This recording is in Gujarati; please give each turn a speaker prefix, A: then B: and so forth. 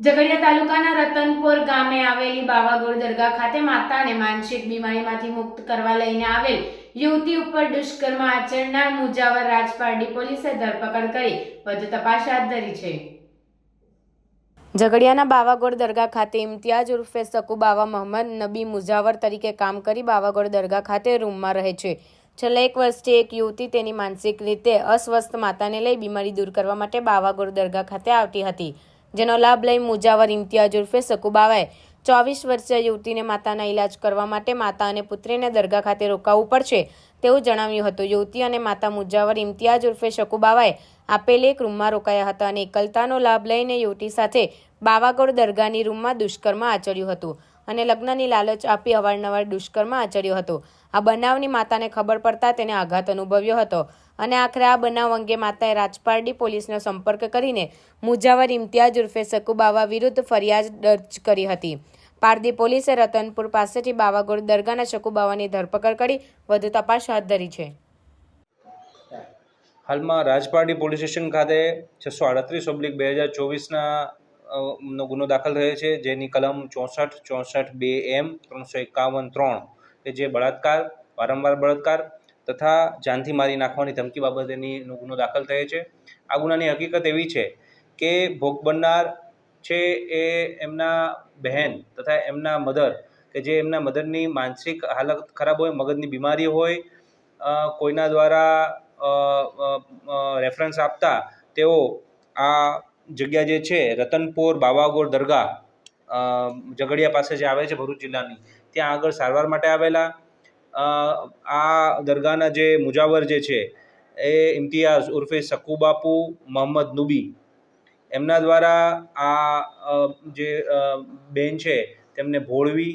A: ઝઘડિયા તાલુકાના રતનપુર ગામે આવેલી બાવાગોળ દરગાહ ખાતે માતાને માનસિક બીમારીમાંથી મુક્ત કરવા લઈને આવેલ યુવતી ઉપર દુષ્કર્મ આચરનાર મુજાવર રાજપારડી પોલીસે ધરપકડ કરી. વધુ તપાસ હાથ ધરી છે. ઝઘડિયાના બાવાગોળ દરગાહ ખાતે ઇમ્તિયાજ ઉર્ફે સકુ બાવા મહંમદ નબી મુજાવર તરીકે કામ કરી બાવાગોળ દરગાહ ખાતે રૂમમાં રહે છે. છેલ્લા એક વર્ષથી એક યુવતી તેની માનસિક રીતે અસ્વસ્થ માતાને લઈ બીમારી દૂર કરવા માટે બાવાગોળ દરગાહ ખાતે આવતી હતી. જેનો લાભ લઈ મુજાવર ઇમ્તિયાજ ઉર્ફે સકુબાવાએ ચોવીસ વર્ષીય યુવતીને માતાના ઈલાજ કરવા માટે માતા અને પુત્રીને દરગાહ ખાતે રોકાવવું પડશે તેવું જણાવ્યું હતું. યુવતી અને માતા મુજાવર ઇમ્તિયાજ ઉર્ફે શકુબાવાએ આપેલ એક રૂમમાં રોકાયા હતા અને એકલતાનો લાભ લઈને યુવતી સાથે બાવાગોળ દરગાહની રૂમમાં દુષ્કર્મ આચર્યું હતું. અને લગ્નની લાલચ આપી અવારનવાર દુષ્કર્મ આચર્યો હતો. આ બનાવની માતાને ખબર પડતા તેને આઘાત અનુભવ્યો હતો અને આખરે આ બનાવ અંગે માતાએ રાજપારડી પોલીસનો સંપર્ક કરીને મુજાવર ઇમ્તિયાજ ઉર્ફે સકુબાવા વિરુદ્ધ ફરિયાદ દર્જ કરી હતી. પારડી પોલીસે રતનપુર પાસેથી બાવાગોળ દરગાહના શકુબાવાની ધરપકડ કરી વધુ તપાસ હાથ ધરી છે.
B: હાલમાં રાજપારડી પોલીસ સ્ટેશન ખાતે છસો આડત્રીસ ઓબ્લિક બે હજાર ચોવીસના નો ગુનો દાખલ થયો છે, જેની કલમ ચોસઠ ચોસઠ બે એમ, ત્રણસો એકાવન ત્રણ. કે જે બળાત્કાર, વારંવાર બળાત્કાર તથા જાનથી મારી નાખવાની ધમકી બાબતેની ગુનો દાખલ થયો છે. આ ગુનાની હકીકત એવી છે કે ભોગ બનનાર છે એ એમના બહેન તથા એમના મધર, કે જે એમના મધરની માનસિક હાલત ખરાબ હોય, મગજની બીમારી હોય કોઈના દ્વારા રેફરન્સ આપતા તેઓ આ જગ્યા જે છે, રતનપોર બાવાગોળ દરગાહ ઝઘડિયા પાસે જે આવે છે ભરૂચ જિલ્લાની, ત્યાં આગળ સારવાર માટે આવેલા આ દરગાહના જે મુજાવર જે છે, એ ઇમ્તિયાઝ ઉર્ફે સકુબાપુ મોહમ્મદ નુબી. એમના દ્વારા આ જે બેન છે, તેમને ભોળવી